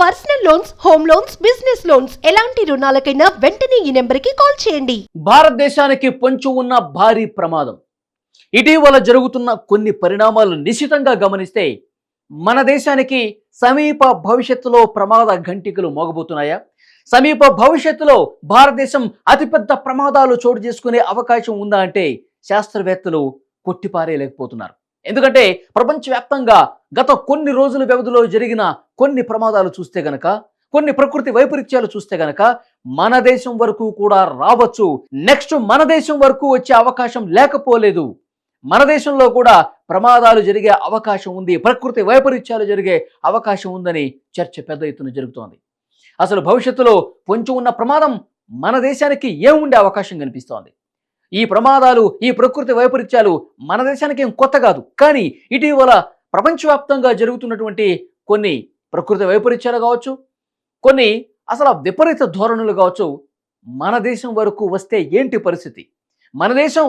Personal loans home loans business loans ఎలాంటి రుణాలకైనా వెంటనే ఈ నెంబర్కి కాల్ చేయండి. భారతదేశానికి పొంచి ఉన్న భారీ ప్రమాదం. ఇటీవల జరుగుతున్న కొన్ని పరిణామాలు నిశ్చితంగా గమనిస్తే మన దేశానికి సమీప భవిష్యత్తులో ప్రమాద ఘంటికలు మోగబోతున్నాయా? సమీప భవిష్యత్తులో భారతదేశం అతిపెద్ద ప్రమాదాలు చోటు చేసుకునే అవకాశం ఉందా అంటే శాస్త్రవేత్తలు కొట్టిపారేయలేకపోతున్నారు. ఎందుకంటే ప్రపంచవ్యాప్తంగా గత కొన్ని రోజుల వ్యవధిలో జరిగిన కొన్ని ప్రమాదాలు చూస్తే గనక కొన్ని ప్రకృతి వైపరీత్యాలు చూస్తే గనక మన దేశం వరకు కూడా రావచ్చు. నెక్స్ట్ మన దేశం వరకు వచ్చే అవకాశం లేకపోలేదు. మన దేశంలో కూడా ప్రమాదాలు జరిగే అవకాశం ఉంది. ప్రకృతి వైపరీత్యాలు జరిగే అవకాశం ఉందని చర్చ పెద్ద ఎత్తున జరుగుతోంది. అసలు భవిష్యత్తులో పొంచి ఉన్న ప్రమాదం మన దేశానికి ఏముండే అవకాశం కనిపిస్తోంది? ఈ ప్రమాదాలు ఈ ప్రకృతి వైపరీత్యాలు మన దేశానికి ఏం కొత్త కాదు. కానీ ఇటీవల ప్రపంచవ్యాప్తంగా జరుగుతున్నటువంటి కొన్ని ప్రకృతి వైపరీత్యాలు కావచ్చు కొన్ని అసలు విపరీత ధోరణులు కావచ్చు మన దేశం వరకు వస్తే ఏంటి పరిస్థితి? మన దేశం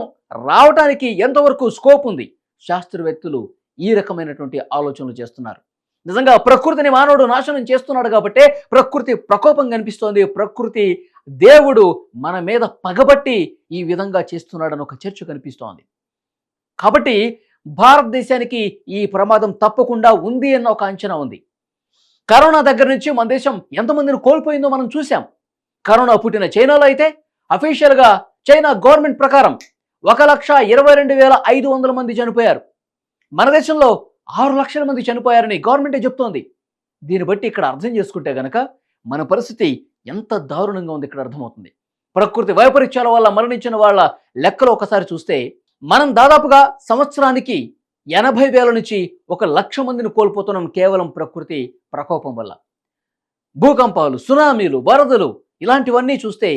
రావటానికి ఎంతవరకు స్కోప్ ఉంది? శాస్త్రవేత్తలు ఈ రకమైనటువంటి ఆలోచనలు చేస్తున్నారు. నిజంగా ప్రకృతిని మానవుడు నాశనం చేస్తున్నాడు కాబట్టే ప్రకృతి ప్రకోపం కనిపిస్తోంది. ప్రకృతి దేవుడు మన మీద పగబట్టి ఈ విధంగా చేస్తున్నాడని ఒక చర్చ కనిపిస్తోంది. కాబట్టి భారతదేశానికి ఈ ప్రమాదం తప్పకుండా ఉంది అన్న ఒక అంచనా ఉంది. కరోనా దగ్గర నుంచి మన దేశం ఎంతమందిని కోల్పోయిందో మనం చూసాం కరోనా పుట్టిన చైనాలో అయితే అఫీషియల్గా చైనా గవర్నమెంట్ ప్రకారం ఒక లక్ష ఇరవై రెండు వేల ఐదు వందల మంది చనిపోయారు. మన దేశంలో ఆరు లక్షల మంది చనిపోయారని గవర్నమెంటే చెప్తోంది. దీన్ని బట్టి ఇక్కడ అర్థం చేసుకుంటే గనక మన పరిస్థితి ఎంత దారుణంగా ఉంది ఇక్కడ అర్థమవుతుంది. ప్రకృతి వైపరీత్యాల వల్ల మరణించిన వాళ్ళ లెక్కలు ఒకసారి చూస్తే మనం దాదాపుగా సంవత్సరానికి ఎనభై వేల నుంచి ఒక లక్ష మందిని కోల్పోతున్నాం కేవలం ప్రకృతి ప్రకోపం వల్ల. భూకంపాలు సునామీలు వరదలు ఇలాంటివన్నీ చూస్తే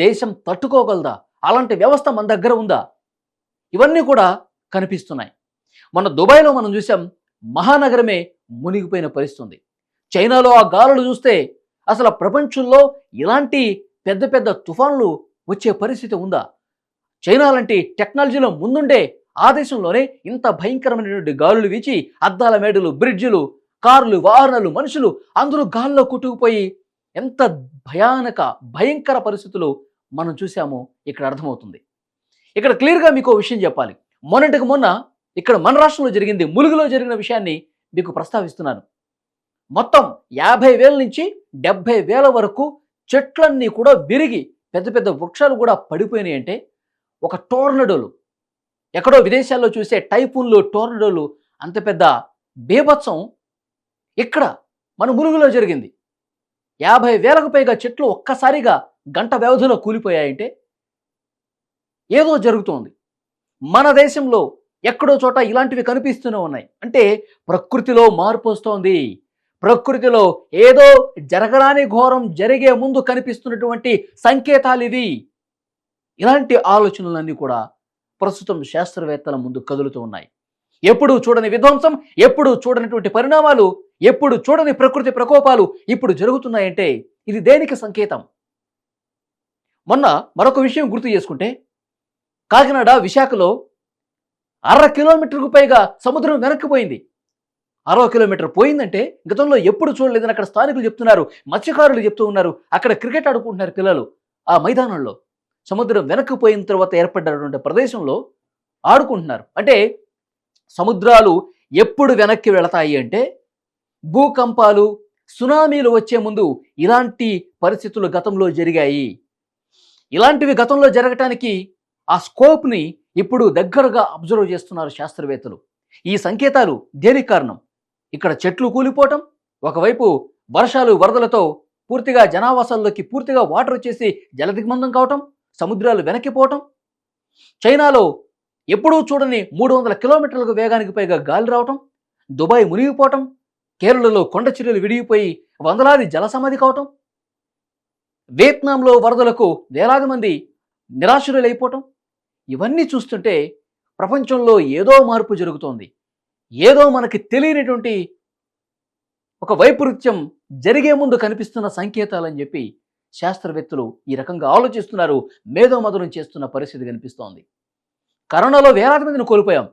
దేశం తట్టుకోగలదా? అలాంటి వ్యవస్థ మన దగ్గర ఉందా? ఇవన్నీ కూడా కనిపిస్తున్నాయి. మన దుబాయ్లో మనం చూసాం మహానగరమే మునిగిపోయిన పరిస్థితుంది. చైనాలో ఆ గాలులు చూస్తే అసలు ప్రపంచంలో ఇలాంటి పెద్ద పెద్ద తుఫాన్లు వచ్చే పరిస్థితి ఉందా? చైనా లాంటి టెక్నాలజీలో ముందుండే ఆ దేశంలోనే ఇంత భయంకరమైనటువంటి గాలులు వీచి అద్దాల మేడలు బ్రిడ్జిలు కార్లు వాహనాలు మనుషులు అందరూ గాల్లో కొట్టుకుపోయి ఎంత భయానక భయంకర పరిస్థితులు మనం చూసామో ఇక్కడ అర్థమవుతుంది. ఇక్కడ క్లియర్గా మీకు విషయం చెప్పాలి. మొన్నటికి మొన్న ఇక్కడ మన రాష్ట్రంలో జరిగింది ములుగులో జరిగిన విషయాన్ని మీకు ప్రస్తావిస్తున్నాను. మొత్తం యాభై వేల నుంచి డెబ్భై వేల వరకు చెట్లన్నీ కూడా విరిగి పెద్ద పెద్ద వృక్షాలు కూడా పడిపోయినాయి అంటే ఒక టోర్నడోలు. ఎక్కడో విదేశాల్లో చూసే టైఫూన్లు టోర్నడోలు అంత పెద్ద బీభత్సం ఇక్కడ మన ములుగులో జరిగింది. యాభై వేలకు పైగా చెట్లు ఒక్కసారిగా గంట వ్యవధిలో కూలిపోయాయంటే ఏదో జరుగుతోంది. మన దేశంలో ఎక్కడో చోట ఇలాంటివి కనిపిస్తూనే ఉన్నాయి. అంటే ప్రకృతిలో మార్పు వస్తోంది. ప్రకృతిలో ఏదో జరగరాని ఘోరం జరిగే ముందు కనిపిస్తున్నటువంటి సంకేతాలు ఇవి. ఇలాంటి ఆలోచనలన్నీ కూడా ప్రస్తుతం శాస్త్రవేత్తల ముందు కదులుతూ ఉన్నాయి. ఎప్పుడు చూడని విధ్వంసం ఎప్పుడు చూడనటువంటి పరిణామాలు ఎప్పుడు చూడని ప్రకృతి ప్రకోపాలు ఇప్పుడు జరుగుతున్నాయంటే ఇది దేనికి సంకేతం? మొన్న మరొక విషయం గుర్తు చేసుకుంటే కాకినాడ విశాఖలో అర కిలోమీటర్కు పైగా సముద్రం వెనక్కిపోయింది అరవ కిలోమీటర్ పోయిందంటే గతంలో ఎప్పుడు చూడలేదని అక్కడ స్థానికులు చెప్తున్నారు మత్స్యకారులు చెప్తూ ఉన్నారు అక్కడ క్రికెట్ ఆడుకుంటున్నారు పిల్లలు ఆ మైదానంలో. సముద్రం వెనక్కి పోయిన తర్వాత ఏర్పడినటువంటి ప్రదేశంలో ఆడుకుంటున్నారు. అంటే సముద్రాలు ఎప్పుడు వెనక్కి వెళతాయి అంటే భూకంపాలు సునామీలు వచ్చే ముందు ఇలాంటి పరిస్థితులు గతంలో జరిగాయి. ఇలాంటివి గతంలో జరగటానికి ఆ స్కోప్ని ఇప్పుడు దగ్గరగా అబ్జర్వ్ చేస్తున్నారు శాస్త్రవేత్తలు. ఈ సంకేతాలు దేనికి కారణం? ఇక్కడ చెట్లు కూలిపోవటం ఒకవైపు వర్షాలు వరదలతో పూర్తిగా జనావాసాల్లోకి పూర్తిగా వాటర్ వచ్చేసి జలదిగ్బంధం కావటం సముద్రాలు వెనక్కిపోవటం చైనాలో ఎప్పుడూ చూడని మూడు వందల కిలోమీటర్లకు వేగానికి పైగా గాలి రావటం దుబాయ్ మునిగిపోవటం కేరళలో కొండ చర్యలు విడిగిపోయి వందలాది జలసమాధి కావటం వియత్నాంలో వరదలకు వేలాది మంది నిరాశులైపోవటం ఇవన్నీ చూస్తుంటే ప్రపంచంలో ఏదో మార్పు జరుగుతోంది. ఏదో మనకి తెలియనటువంటి ఒక వైపరీత్యం జరిగే ముందు కనిపిస్తున్న సంకేతాలని చెప్పి శాస్త్రవేత్తలు ఈ రకంగా ఆలోచిస్తున్నారు. మేధోమధురం చేస్తున్న పరిస్థితి కనిపిస్తోంది. కరోనాలో వేలాది మందిని కోల్పోయాం.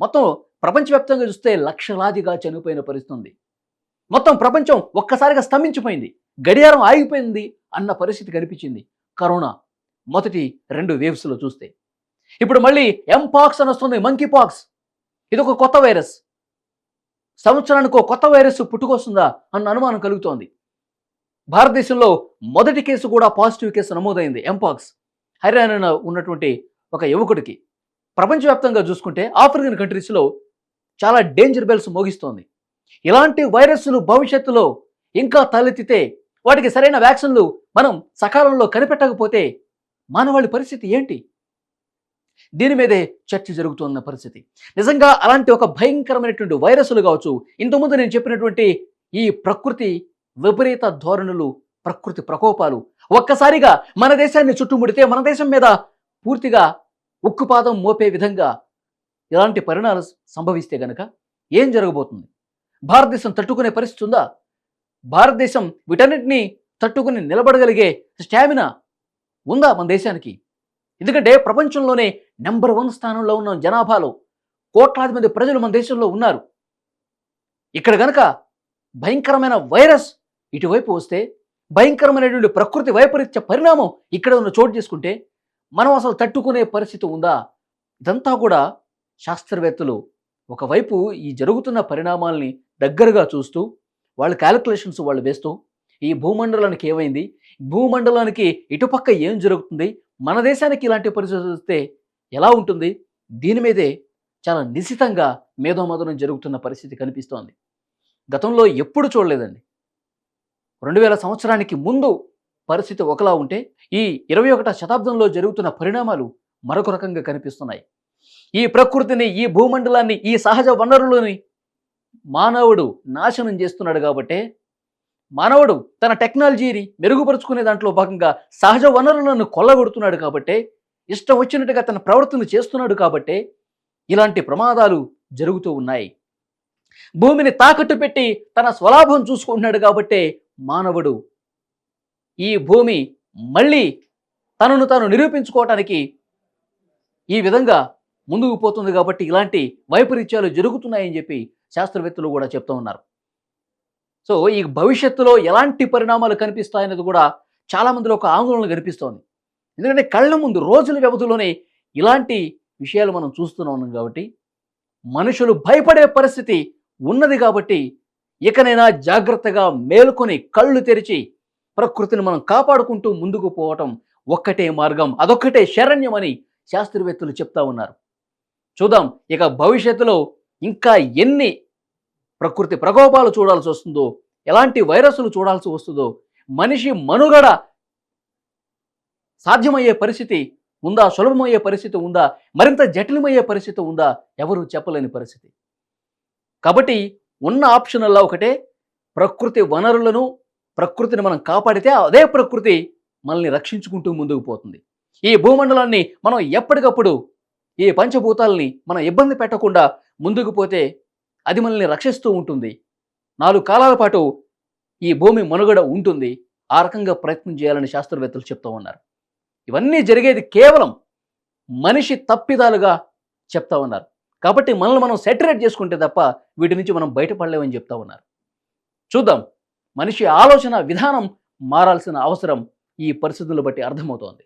మొత్తం ప్రపంచవ్యాప్తంగా చూస్తే లక్షలాదిగా చనిపోయిన పరిస్థితి ఉంది మొత్తం ప్రపంచం ఒక్కసారిగా స్తంభించిపోయింది. గడియారం ఆగిపోయింది అన్న పరిస్థితి కనిపించింది. కరోనా మొదటి రెండు వేవ్స్లో చూస్తే. ఇప్పుడు మళ్ళీ ఎంపాక్స్ అని వస్తుంది మంకీ పాక్స్ ఇది ఒక కొత్త వైరస్. సంవత్సరానికి ఒక కొత్త వైరస్ పుట్టుకొస్తుందా అన్న అనుమానం కలుగుతోంది. భారతదేశంలో మొదటి కేసు కూడా పాజిటివ్ కేసు నమోదైంది ఎంపాక్స్. హర్యానా ఉన్నటువంటి ఒక యువకుడికి. ప్రపంచవ్యాప్తంగా చూసుకుంటే ఆఫ్రికన్ కంట్రీస్లో చాలా డేంజర్ బెల్స్ మోగిస్తోంది. ఇలాంటి వైరస్లు భవిష్యత్తులో ఇంకా తలెత్తితే వాటికి సరైన వ్యాక్సిన్లు మనం సకాలంలో కనిపెట్టకపోతే మానవాళి పరిస్థితి ఏంటి? దీని మీదే చర్చ జరుగుతున్న పరిస్థితి. నిజంగా అలాంటి ఒక భయంకరమైనటువంటి వైరస్లు కావచ్చు. ఇంతకుముందు నేను చెప్పినటువంటి ఈ ప్రకృతి విపరీత ధోరణులు ప్రకృతి ప్రకోపాలు. ఒక్కసారిగా మన దేశాన్ని చుట్టుముడితే మన దేశం మీద పూర్తిగా ఉక్కుపాదం మోపే విధంగా ఇలాంటి పరిణామాలు సంభవిస్తే గనక ఏం జరగబోతుంది? భారతదేశం తట్టుకునే పరిస్థితి ఉందా? భారతదేశం వీటన్నింటినీ తట్టుకుని నిలబడగలిగే స్టామినా ఉందా మన దేశానికి? ఎందుకంటే ప్రపంచంలోనే నెంబర్ వన్ స్థానంలో ఉన్న జనాభాలో కోట్లాది మంది ప్రజలు మన దేశంలో ఉన్నారు. ఇక్కడ గనక భయంకరమైన వైరస్ ఇటువైపు వస్తే భయంకరమైనటువంటి ప్రకృతి వైపరీత్య పరిణామం ఇక్కడ ఉన్న చోటు చేసుకుంటే మనం అసలు తట్టుకునే పరిస్థితి ఉందా? ఇదంతా కూడా శాస్త్రవేత్తలు ఒకవైపు ఈ జరుగుతున్న పరిణామాల్ని దగ్గరగా చూస్తూ వాళ్ళ క్యాలిక్యులేషన్స్ వాళ్ళు వేస్తూ ఈ భూమండలానికి ఏమైంది? భూమండలానికి ఇటుపక్క ఏం జరుగుతుంది? మన దేశానికి ఇలాంటి పరిస్థితులు వస్తే ఎలా ఉంటుంది? దీని మీదే చాలా నిశితంగా మేధోమదనం జరుగుతున్న పరిస్థితి కనిపిస్తోంది. గతంలో ఎప్పుడు చూడలేదండి. రెండు వేల సంవత్సరానికి ముందు పరిస్థితి ఒకలా ఉంటే ఈ ఇరవై ఒకట శతాబ్దంలో జరుగుతున్న పరిణామాలు మరొక రకంగా కనిపిస్తున్నాయి. ఈ ప్రకృతిని ఈ భూమండలాన్ని ఈ సహజ వనరులని మానవుడు నాశనం చేస్తున్నాడు కాబట్టే మానవుడు తన టెక్నాలజీని మెరుగుపరుచుకునే దాంట్లో భాగంగా సహజ వనరులను కొల్లగొడుతున్నాడు కాబట్టే ఇష్టం వచ్చినట్టుగా తన ప్రవర్తన చేస్తున్నాడు కాబట్టే ఇలాంటి ప్రమాదాలు జరుగుతూ ఉన్నాయి. భూమిని తాకట్టు పెట్టి తన స్వలాభం చూసుకుంటున్నాడు కాబట్టే మానవుడు ఈ భూమి మళ్ళీ తనను తాను నిరూపించుకోవటానికి ఈ విధంగా ముందుకు పోతుంది కాబట్టి ఇలాంటి వైపరీత్యాలు జరుగుతున్నాయని చెప్పి శాస్త్రవేత్తలు కూడా చెప్తూ ఉన్నారు. సో ఈ భవిష్యత్తులో ఎలాంటి పరిణామాలు కనిపిస్తాయనేది కూడా చాలా మందిలో ఒక ఆందోళన కనిపిస్తోంది. ఎందుకంటే కళ్ళ ముందు రోజుల వ్యవధిలోనే ఇలాంటి విషయాలు మనం చూస్తూనే ఉన్నాం కాబట్టి మనుషులు భయపడే పరిస్థితి ఉన్నది కాబట్టి ఇకనైనా జాగ్రత్తగా మేలుకొని కళ్ళు తెరిచి ప్రకృతిని మనం కాపాడుకుంటూ ముందుకు పోవటం ఒక్కటే మార్గం అదొక్కటే శరణ్యమని శాస్త్రవేత్తలు చెప్తా ఉన్నారు. చూద్దాం ఇక భవిష్యత్తులో ఇంకా ఎన్ని ప్రకృతి ప్రకోపాలు చూడాల్సి వస్తుందో ఎలాంటి వైరస్లు చూడాల్సి వస్తుందో మనిషి మనుగడ సాధ్యమయ్యే పరిస్థితి ఉందా సులభమయ్యే పరిస్థితి ఉందా మరింత జటిలమయ్యే పరిస్థితి ఉందా ఎవరు చెప్పలేని పరిస్థితి. కాబట్టి ఉన్న ఆప్షనల్లా ఒకటే ప్రకృతి వనరులను ప్రకృతిని మనం కాపాడితే అదే ప్రకృతి మనల్ని రక్షించుకుంటూ ముందుకు పోతుంది. ఈ భూమండలాన్ని మనం ఎప్పటికప్పుడు ఈ పంచభూతాలని మనం ఇబ్బంది పెట్టకుండా ముందుకు పోతే అది మనల్ని రక్షిస్తూ ఉంటుంది. నాలుగు కాలాల పాటు ఈ భూమి మనుగడ ఉంటుంది. ఆ రకంగా ప్రయత్నం చేయాలని శాస్త్రవేత్తలు చెప్తూ ఉన్నారు. ఇవన్నీ జరిగేది కేవలం మనిషి తప్పిదాలుగా చెప్తా ఉన్నారు. కాబట్టి మనల్ని మనం సెటరేట్ చేసుకుంటే తప్ప వీటి నుంచి మనం బయటపడలేమని చెప్తా ఉన్నారు. చూద్దాం. మనిషి ఆలోచన విధానం మారాల్సిన అవసరం ఈ పరిస్థితులను బట్టి అర్థమవుతోంది.